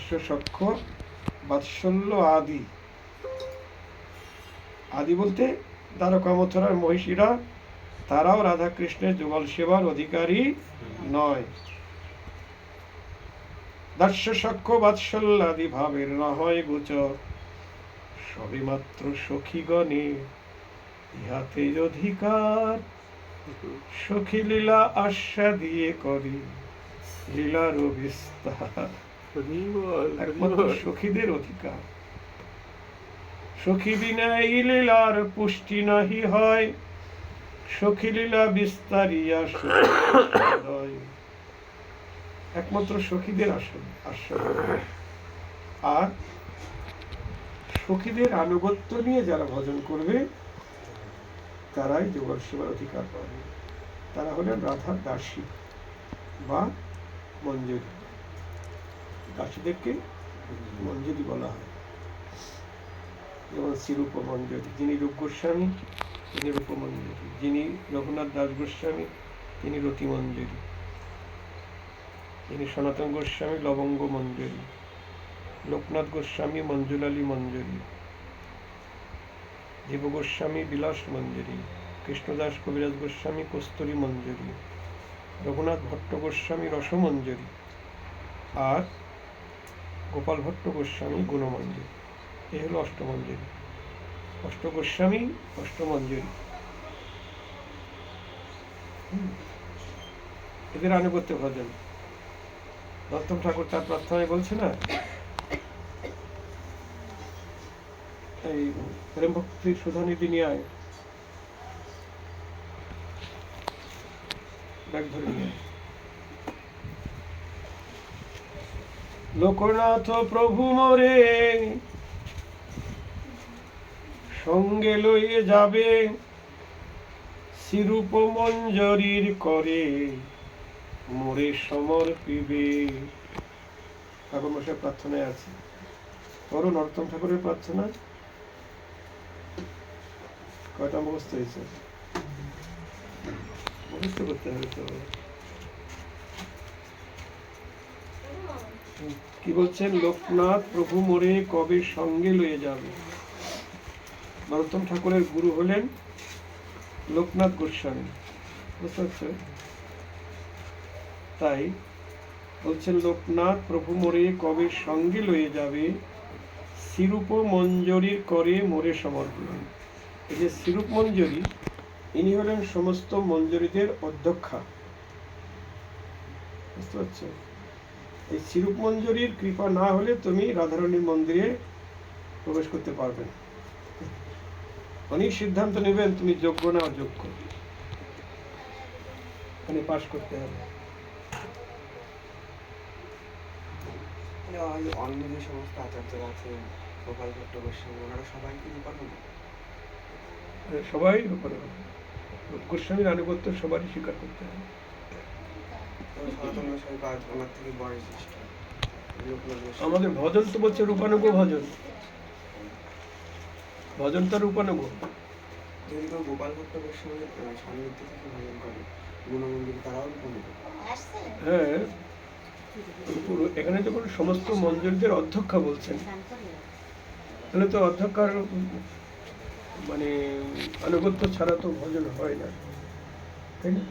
দাস্য সক্ষ বাৎসল্য আদি। আদি বলতে দ্বারকা মথুরার মহিষীরা, তারাও রাধা কৃষ্ণের যুগল সেবার অধিকারী নয়। দাস্য সক্ষ বাৎসল্যাদি ভাবের না হয় গোচর সবে মাত্র সখীগণে, ইহাতে অধিকার সখী লীলা আশা দিয়ে করি লীলার বিস্তার। সখীদের অধিকার? সখী বিনা এই লীলার পুষ্টি নাহি হয়। সখী লীলা বিস্তারিয়া একমাত্র সখীদের আসন আর সখীদের আনুগত্য নিয়ে যারা ভজন করবে তারাই যোগর সেবার অধিকার পাবে। তারা হলেন রাধার দাসী বা মঞ্জুরি। দাসীদেরকে মঞ্জুরি বলা হয়। যেমন শ্রীরূপ মঞ্জুরি যিনি রূপ গোস্বামী তিনি রূপ মঞ্জুরি যিনি রঘুনাথ দাস গোস্বামী, তিনি রতি মঞ্জুরি যিনি সনাতন গোস্বামী লবঙ্গ মঞ্জুরি লোকনাথ গোস্বামী, মঞ্জুলালী মঞ্জুরি। জীব গোস্বামী বিলাস মঞ্জুরি। কৃষ্ণদাস কবিরাজ গোস্বামী, কস্তুরী মঞ্জুরি। রঘুনাথ ভট্ট গোস্বামী, রসমঞ্জুরি। আর গোপাল ভট্ট গোস্বামী গুণমঞ্জুরি। এই হলো অষ্টমঞ্জুরি। অষ্ট গোস্বামী অষ্টমঞ্জুরি। এদের আনুগত্য ভজন নর্তম ঠাকুর তার প্রার্থনায় বলছে না? এই প্রেম ভক্তির সুধানিধি নিয়ে আয়। ব্যাগ ধরে নিয়ে আয়। লোকনাথ প্রভু মোরে, সঙ্গে লইয়ে যাবে শ্রীরূপ মঞ্জরির করে, মোরে সমর্পিবে। ঠাকুর মশাই প্রার্থনায় আছে। করো নরোত্তম ঠাকুরের প্রার্থনা। কয়টা মুখস্থ হয়েছে? মুখস্থ করতে হবে তো। কি বলছেন? লোকনাথ প্রভু মোরে কবে সঙ্গে লয়ে যাবে? নরোত্তম ঠাকুরের গুরু হলেন লোকনাথ গোস্বামী। বুঝতে তাই বলছেন, লোকনাথ প্রভু মোরে কবে সঙ্গে লয়ে যাবে? সিরূপ মঞ্জরির করে মোরে সমর্পণ। এই যে সিরূপ মঞ্জরি ইনি হলেন সমস্ত মঞ্জরিদের অধ্যক্ষা। বুঝতে পারছ এই সিরূপ মঞ্জরির কৃপা না হলে তুমি রাধারণীর মন্দিরে প্রবেশ করতে পারবে না। উনি সিদ্ধান্ত নেবেন তুমি যোগ্য না অযোগ্য। মানে পাশ করতে হবে। অন্য যে সমস্ত আচার্যরা আছে গোপাল ভট্ট গোস্বামী ওনারা সবাই কি সবাই। গোস্বামীর আনুগত্য সবারই স্বীকার করতে হবে সনাতন গোস্বামী বা ওনার থেকে বয়স জ্যেষ্ঠ লোকনাথ গোস্বামী। আমাদের ভজন তো বলছে রূপানুগ ভজন। ভজন তো রূপানুগ। যদি কেউ গোপাল ভট্ট গোস্বামীর সান্নিধ্যে ভজন করে তারাও উপনীত হ্যাঁ এখানে যখন সমস্ত মঞ্জুরদের অধ্যক্ষা বলছেন, তাহলে তো অধ্যক্ষার মানে আনুগত্য ছাড়া তো ভজন হয় না, তাই না?